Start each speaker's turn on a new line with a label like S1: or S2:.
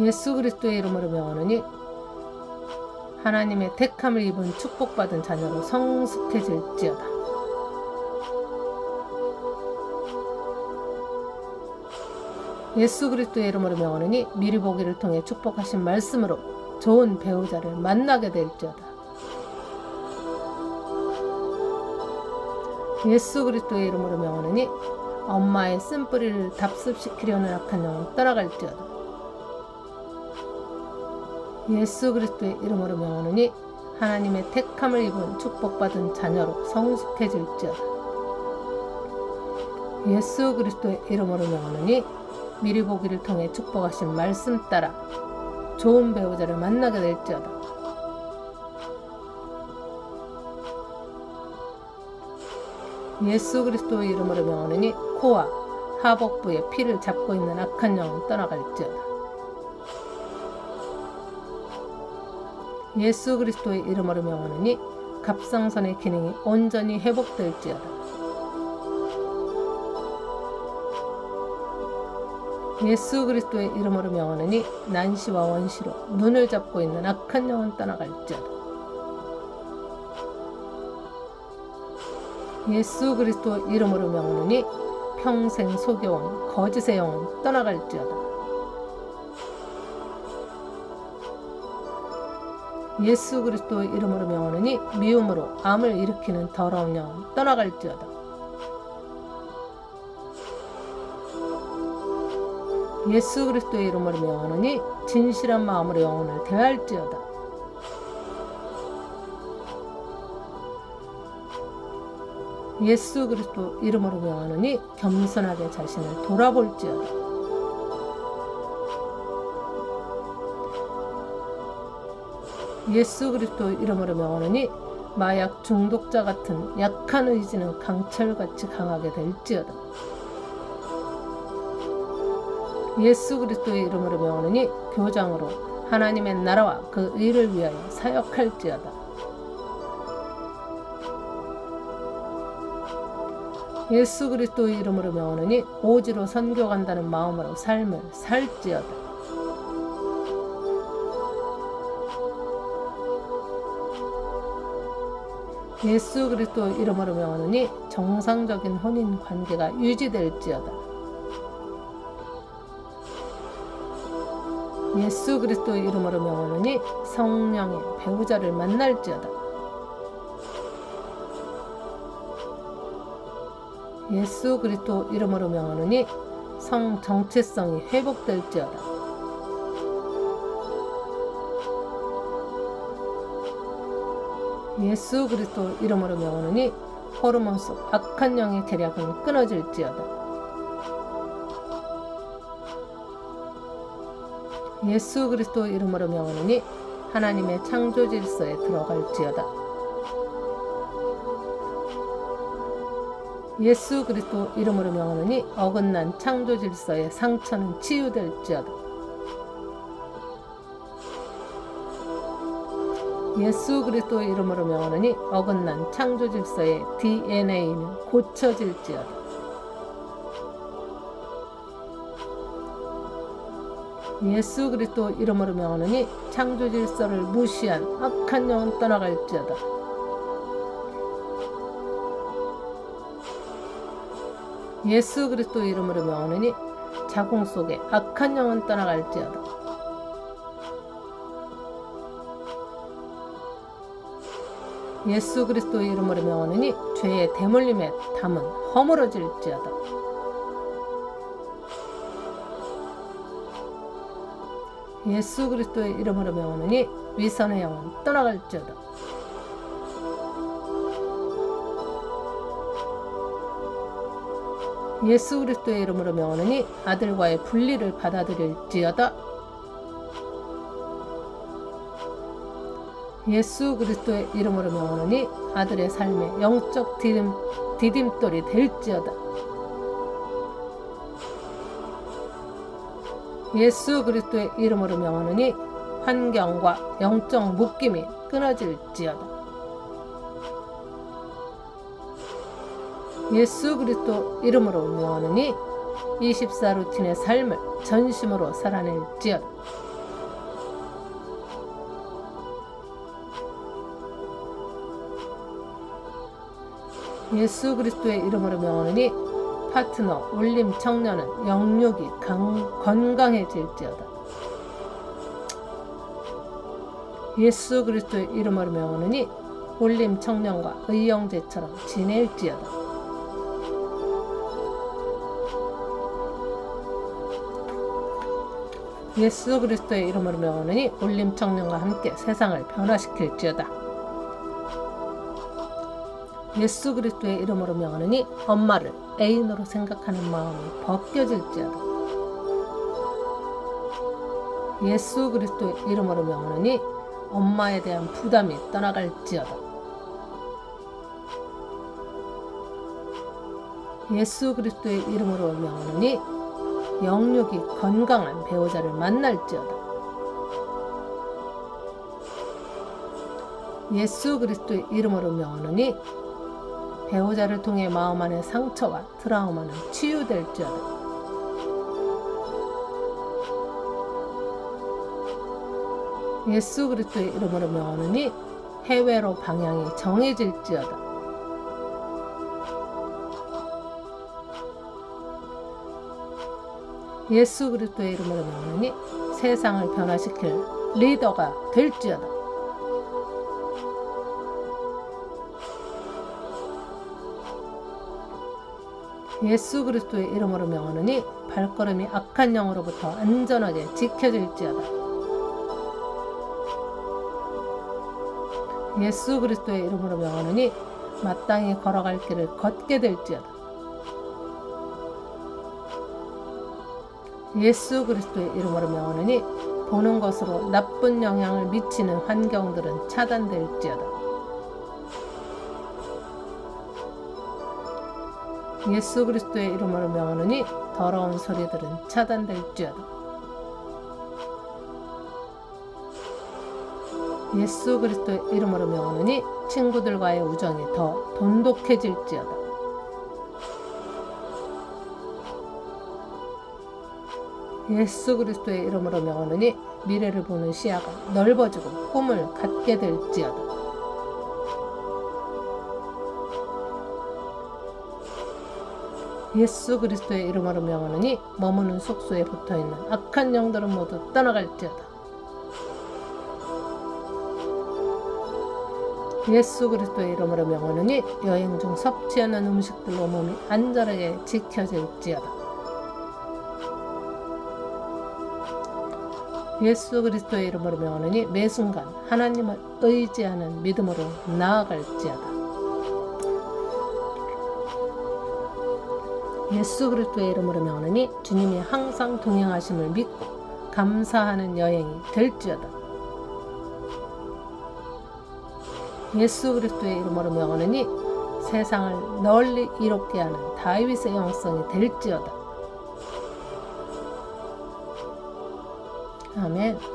S1: 예수 그리스도의 이름으로 명하노니 하나님의 택함을 입은 축복받은 자녀로 성숙해질지어다. 예수 그리스도의 이름으로 명하노니 미리 보기를 통해 축복하신 말씀으로 좋은 배우자를 만나게 될지어다. 예수 그리스도의 이름으로 명하노니 엄마의 쓴뿌리를 답습시키려는 악한 영은 떠나갈지어다. 예수 그리스도의 이름으로 명하노니 하나님의 택함을 입은 축복받은 자녀로 성숙해질지어다. 예수 그리스도의 이름으로 명하노니 미리 보기를 통해 축복하신 말씀 따라 좋은 배우자를 만나게 될지어다. 예수 그리스도의 이름으로 명하노니 코와 하복부의 피를 잡고 있는 악한 영은 떠나갈지어다. 예수 그리스도의 이름으로 명하노니 갑상선의 기능이 온전히 회복될지어다. 예수 그리스도의 이름으로 명하노니 난시와 원시로 눈을 잡고 있는 악한 영은 떠나갈지어다. 예수 그리스도 이름으로 명하노니 평생 속여온 거짓의 영은 떠나갈지어다. 예수 그리스도 이름으로 명하노니 미움으로 암을 일으키는 더러운 영은 떠나갈지어다. 예수 그리스도의 이름으로 명하노니 진실한 마음으로 영혼을 대할지어다. 예수 그리스도 이름으로 명하노니 겸손하게 자신을 돌아볼지어다. 예수 그리스도 이름으로 명하노니 마약 중독자 같은 약한 의지는 강철같이 강하게 될지어다. 예수 그리스도의 이름으로 명하노니 교장으로 하나님의 나라와 그 의를 위하여 사역할지어다. 예수 그리스도의 이름으로 명하노니 오지로 선교간다는 마음으로 삶을 살지어다. 예수 그리스도 이름으로 명하노니 정상적인 혼인 관계가 유지될지어다. 예수 그리스도 이름으로 명하노니 성령의 배우자를 만날지어다. 예수 그리스도 이름으로 명하노니 성 정체성이 회복될지어다. 예수 그리스도 이름으로 명하노니 호르몬 속 악한 영의 계략은 끊어질지어다. 예수 그리스도 이름으로 명하노니 하나님의 창조 질서에 들어갈지어다. 예수 그리스도 이름으로 명하노니 어긋난 창조 질서의 상처는 치유될지어다. 예수 그리스도 이름으로 명하노니 어긋난 창조 질서의 DNA는 고쳐질지어다. 예수 그리스도 이름으로 명하노니 창조 질서를 무시한 악한 영은 떠나갈지어다. 예수 그리스도 이름으로 명하노니 자궁 속에 악한 영은 떠나갈지어다. 예수 그리스도 이름으로 명하노니 죄의 대물림의 담은 허물어질지어다. 예수 그리스도의 이름으로 명하노니 위선의 영은 떠나갈지어다. 예수 그리스도의 이름으로 명하노니 아들과의 분리를 받아들일지어다. 예수 그리스도의 이름으로 명하노니 아들의 삶에 영적 디딤, 디딤돌이 될지어다. 예수 그리스도의 이름으로 명하노니 환경과 영적 묶임이 끊어질지어다. 예수 그리스도 이름으로 명하노니 24루틴의 삶을 전심으로 살아낼지어다. 예수 그리스도의 이름으로 명하노니 파트너 올림 청년은 영육이 강, 건강해질지어다. 예수 그리스도의 이름으로 명하노니 올림 청년과 의형제처럼 지낼지어다. 예수 그리스도의 이름으로 명하노니 올림 청년과 함께 세상을 변화시킬지어다. 예수 그리스도의 이름으로 명하노니 엄마를 애인으로 생각하는 마음이 벗겨질지어다. 예수 그리스도의 이름으로 명하노니 엄마에 대한 부담이 떠나갈지어다. 예수 그리스도의 이름으로 명하노니 영육이 건강한 배우자를 만날지어다. 예수 그리스도의 이름으로 명하노니 배우자를 통해 마음 안의 상처와 트라우마는 치유될지어다. 예수 그리스도의 이름으로 명하노니 해외로 방향이 정해질지어다. 예수 그리스도의 이름으로 명하노니 세상을 변화시킬 리더가 될지어다. 예수 그리스도의 이름으로 명하노니 발걸음이 악한 영으로부터 안전하게 지켜질지어다. 예수 그리스도의 이름으로 명하노니 마땅히 걸어갈 길을 걷게 될지어다. 예수 그리스도의 이름으로 명하노니 보는 것으로 나쁜 영향을 미치는 환경들은 차단될지어다. 예수 그리스도의 이름으로 명하노니 더러운 소리들은 차단될지어다. 예수 그리스도의 이름으로 명하노니 친구들과의 우정이 더 돈독해질지어다. 예수 그리스도의 이름으로 명하노니 미래를 보는 시야가 넓어지고 꿈을 갖게 될지어다. 예수 그리스도의 이름으로 명하노니 머무는 숙소에 붙어있는 악한 영들은 모두 떠나갈지어다. 예수 그리스도의 이름으로 명하노니 여행 중 섭취하는 음식들로 몸이 안전하게 지켜질지어다. 예수 그리스도의 이름으로 명하노니 매 순간 하나님을 의지하는 믿음으로 나아갈지어다. 예수 그리스도의 이름으로 명하노니 주님이 항상 동행하심을 믿고 감사하는 여행이 될지어다. 예수 그리스도의 이름으로 명하노니 세상을 널리 이롭게 하는 다윗의 영성이 될지어다. 아멘.